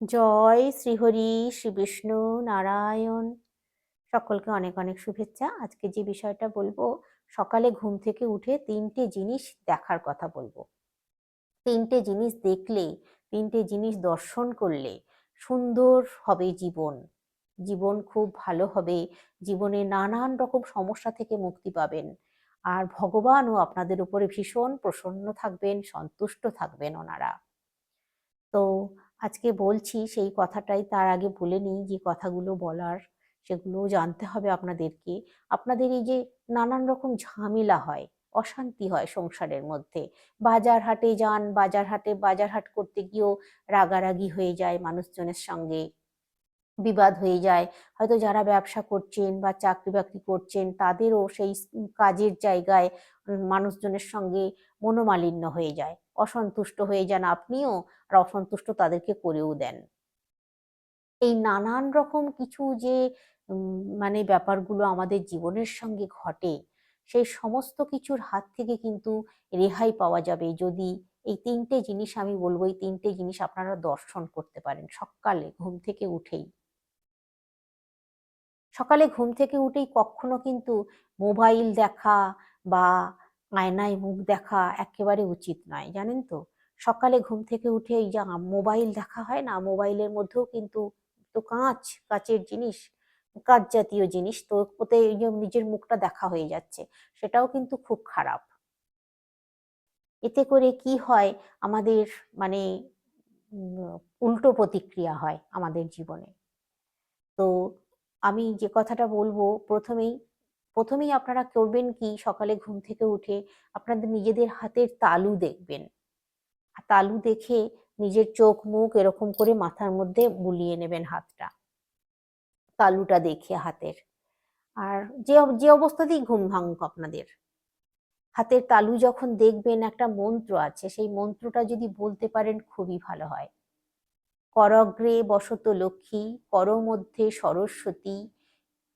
জয় শ্রীহরি শ্রী বিষ্ণু নারায়ণ। সকলকে অনেক অনেক শুভেচ্ছা। আজকে যে বিষয়টা বলব, সকালে ঘুম থেকে উঠে তিনটে জিনিস দেখার কথা বলব। তিনটে জিনিস দেখলে, তিনটে জিনিস দর্শন করলে সুন্দর হবে জীবন। জীবন খুব ভালো হবে। জীবনে নানান রকম সমস্যা থেকে মুক্তি পাবেন। আর ভগবানও আপনাদের উপরে ভীষণ প্রসন্ন থাকবেন, সন্তুষ্ট থাকবেন ওনারা। তো আজকে বলছি, সেই কথাটাই তার আগে বলে নিই যে, কথাগুলো বলার সেগুলো জানতে হবে আপনাদেরকে। আপনাদের এই যে নানান রকম ঝামেলা হয়, অশান্তি হয় সংসারের মধ্যে। বাজার হাটে যান, বাজার হাটে, বাজার হাট করতে গিয়েও রাগারাগি হয়ে যায় মানুষজনের সঙ্গে। বিবাদ হয়ে যায়। হয়তো যারা ব্যবসা করছেন বা চাকরি বাকরি করছেন, তাদেরও সেই কাজের জায়গায় মানুষজনের সঙ্গে মনোমালিন্য হয়ে যায়। অসন্তুষ্ট হয়ে যান আপনিও আর অসন্তুষ্ট তাদেরকে করেও দেন। এই নানান রকম কিছু যে মানে ব্যাপারগুলো আমাদের জীবনের সঙ্গে ঘটে, সেই সমস্ত কিছুর হাত থেকে কিন্তু রেহাই পাওয়া যাবে যদি এই তিনটে জিনিস আমি বলব, এই তিনটে জিনিস আপনারা দর্শন করতে পারেন সকালে ঘুম থেকে উঠেই। সকালে ঘুম থেকে উঠেই কখনো কিন্তু মোবাইল দেখা বা আয়নায় মুখ দেখা একেবারে উচিত নয়, জানেন তো? সকালে ঘুম থেকে উঠে এই যে মোবাইল দেখা হয় না? মোবাইলের মধ্যেও কিন্তু তো কাঁচ, কাঁচের জিনিস, কাঁচ জাতীয় জিনিস তো ওতে নিজের মুখটা দেখা হয়ে যাচ্ছে, সেটাও কিন্তু খুব খারাপ। এতে করে কি হয়? আমাদের মানে উল্টো প্রতিক্রিয়া হয় আমাদের জীবনে। তো আমি যে কথাটা বলব, প্রথমেই প্রথমেই আপনারা করবেন কি? সকালে ঘুম থেকে উঠে আপনাদের নিজেদের হাতের তালু দেখবেন। তালু দেখে নিজের চোখ, মুখ এরকম করে মাথার মধ্যে বুলিয়ে নেবেন হাতটা। তালুটা দেখে হাতের। আর যে যে অবস্থাতেই ঘুম ভাঙুক আপনাদের, হাতের তালু যখন দেখবেন একটা মন্ত্র আছে, সেই মন্ত্রটা যদি বলতে পারেন খুবই ভালো হয়। করগ্রে বসত লক্ষ্মী, কর মধ্যে সরস্বতী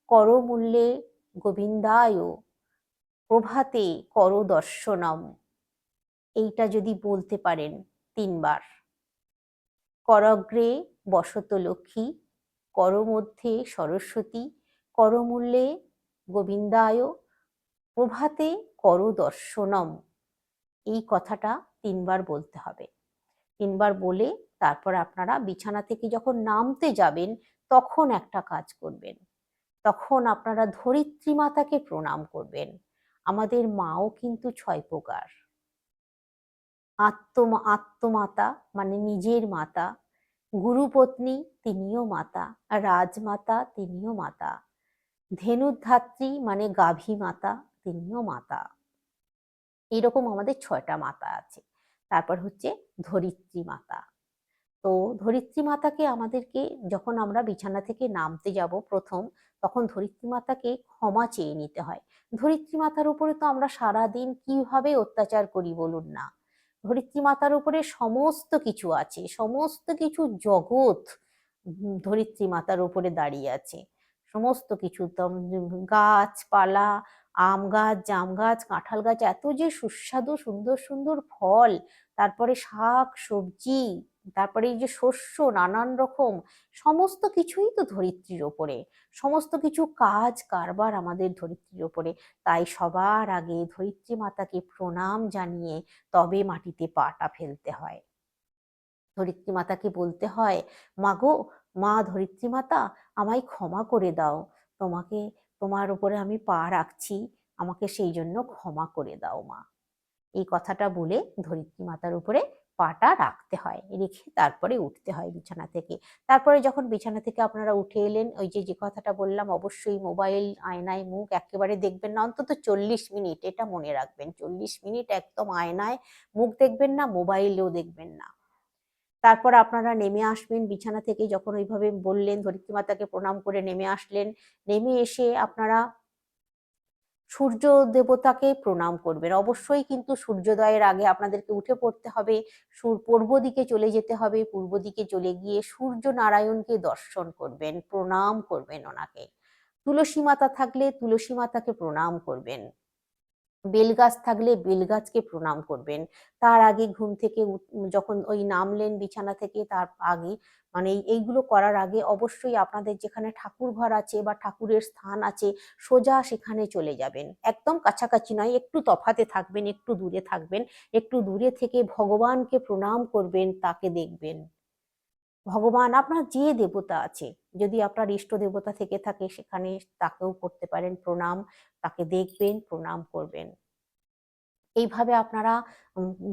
করমূল্যে গোবিন্দায় প্রভাতে কর দর্শনম। এইটা যদি বলতে পারেন তিনবার। করগ্রে বসত লক্ষ্মী, করমধ্যে সরস্বতী করমূল্যে গোবিন্দায় প্রভাতে কর দর্শনম। এই কথাটা তিনবার বলতে হবে। তিনবার বলে তারপর আপনারা বিছানা থেকে যখন নামতে যাবেন, তখন একটা কাজ করবেন। তখন আপনারা ধরিত্রী মাতাকে প্রণাম করবেন। আমাদের মাও কিন্তু ছয় প্রকার। আত্ম, আত্মমাতা মানে নিজের মাতা, গুরুপত্নী তিনিও মাতা, রাজমাতা তিনিও মাতা, ধেনুধাত্রী মানে গাভী মাতা তিনিও মাতা। এরকম আমাদের ছয়টা মাতা আছে। তারপর হচ্ছে ধরিত্রী মাতা। তো ধরিত্রী মাতাকে আমাদেরকে যখন আমরা বিছানা থেকে নামতে যাব প্রথম তখন ধরিত্রী মাতাকে ক্ষমা চেয়ে নিতে হয়। ধরিত্রী মাতার উপরে তো আমরা সারা দিন কীভাবে অত্যাচার করি বলুন না। ধরিত্রী মাতার উপরে সমস্ত কিছু আছে, সমস্ত কিছু জগৎ ধরিত্রী মাতার উপরে দাঁড়িয়ে আছে। সমস্ত কিছু গাছপালা, আম গাছ, জাম গাছ, কাঁঠাল গাছ, এত যে সুস্বাদু, সুন্দর সুন্দর ফল, তারপরে শাক, সবজি তারপরে এই যে শস্য নানান রকম, সমস্ত কিছুই তো ধরিত্রীর ওপরে। সমস্ত কিছু কাজ, কারবার আমাদের ধরিত্রীর ওপরে। তাই সবার আগে ধরিত্রী মাতাকে প্রণাম জানিয়ে তবে মাটিতে পাটা ফেলতে হয়। ধরিত্রী মাতাকে বলতে হয় মা গো মা ধরিত্রী মাতা, আমায় ক্ষমা করে দাও। তোমাকে, তোমার উপরে আমি পা রাখছি, আমাকে সেই জন্য ক্ষমা করে দাও মা। এই কথাটা বলে ধরিত্রী মাতার উপরে পাটা রাখতে হয়, রেখে তারপরে উঠতে হয় বিছানা থেকে। তারপরে যখন বিছানা থেকে আপনারা উঠে এলেন, ওই যে যে কথাটা বললাম, অবশ্যই মোবাইল, আয়নায় মুখ একেবারে দেখবেন না, অন্তত চল্লিশ মিনিট, এটা মনে রাখবেন, চল্লিশ মিনিট একদম আয়নায় মুখ দেখবেন না, মোবাইলেও দেখবেন না। তারপর আপনারা নেমে আসবেন বিছানা থেকে, যখন ওইভাবে বললেন, ধরিত্রী মাতাকে প্রণাম করে নেমে আসলেন, নেমে এসে আপনারা সূর্য দেবতাকে প্রণাম করবেন। অবশ্যই কিন্তু সূর্যোদয়ের আগে আপনাদেরকে উঠে পড়তে হবে, সুর পূর্ব দিকে চলে যেতে হবে, পূর্ব দিকে চলে গিয়ে সূর্য নারায়ণকে দর্শন করবেন, প্রণাম করবেন ওনাকে। তুলসী মাতা থাকলে তুলসী মাতাকে প্রণাম করবেন। বেলগাছ থাকলে বেলগাছকে প্রণাম করবেন। তার আগে ঘুম থেকে যখন ওই নামলেন বিছানা থেকে, তার আগে মানে এইগুলো করার আগে অবশ্যই আপনাদের যেখানে ঠাকুর ঘর আছে বা ঠাকুরের স্থান আছে, সোজা সেখানে চলে যাবেন। একদম কাছাকাছি নয়, একটু তফাতে থাকবেন, একটু দূরে থাকবেন, একটু দূরে থেকে ভগবানকে প্রণাম করবেন, তাকে দেখবেন। ভগবান, আপনার যে দেবতা আছে যদি আপনার ইষ্ট দেবতা থেকে থাকে, সেখানে তাকেও করতে পারেন প্রণাম, তাকে দেখবেন, প্রণাম করবেন। এইভাবে আপনারা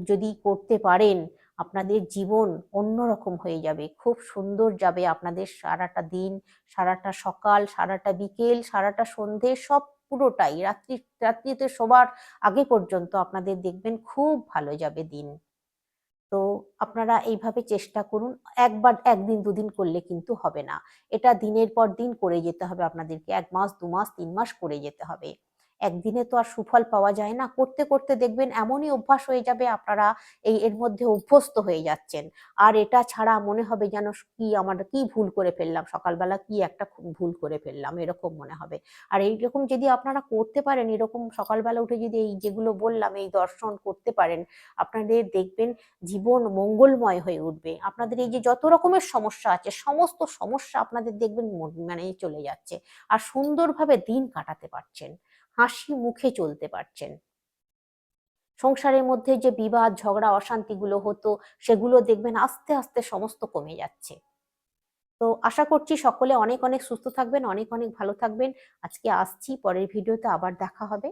যদি করতে পারেন, আপনাদের জীবন অন্যরকম হয়ে যাবে। খুব সুন্দর যাবে আপনাদের সারাটা দিন, সারাটা সকাল, সারাটা বিকেল, সারাটা সন্ধে, সব পুরোটাই। রাত্রি, রাত্রিতে সবার আগে পর্যন্ত আপনাদের দেখবেন খুব ভালো যাবে দিন। তো আপনারা এইভাবে চেষ্টা করুন। একবার, একদিন, দুদিন করলে কিন্তু হবে না। এটা দিনের পর দিন করে যেতে হবে আপনাদেরকে। এক মাস, দু মাস, তিন মাস করে যেতে হবে। একদিনে তো আর সুফল পাওয়া যায় না। করতে করতে দেখবেন এমনই অভ্যাস হয়ে যাবে, আপনারা এই এর মধ্যে অভ্যস্ত হয়ে যাচ্ছেন। আর এটা ছাড়া মনে হবে যেন কি আমার, কি ভুল করে ফেললাম, সকালবেলা কি একটা ভুল করে ফেললাম, এরকম মনে হবে। আর এইরকম যদি আপনারা করতে পারেন, এরকম সকালবেলা উঠে যদি এই যেগুলো বললাম, এই দর্শন করতে পারেন, আপনাদের দেখবেন জীবন মঙ্গলময় হয়ে উঠবে। আপনাদের এই যে যত রকমের সমস্যা আছে, সমস্ত সমস্যা আপনাদের দেখবেন মন- চলে যাচ্ছে। আর সুন্দরভাবে দিন কাটাতে পারছেন। হাসি মুখে চলতে পারছেন। সংসারের মধ্যে যে বিবাদ, ঝগড়া, অশান্তিগুলো হতো, সেগুলো দেখবেন আস্তে আস্তে সমস্ত কমে যাচ্ছে। তো আশা করছি সকলে অনেক অনেক সুস্থ থাকবেন, অনেক অনেক ভালো থাকবেন। আজকে আসছি, পরের ভিডিওতে আবার দেখা হবে।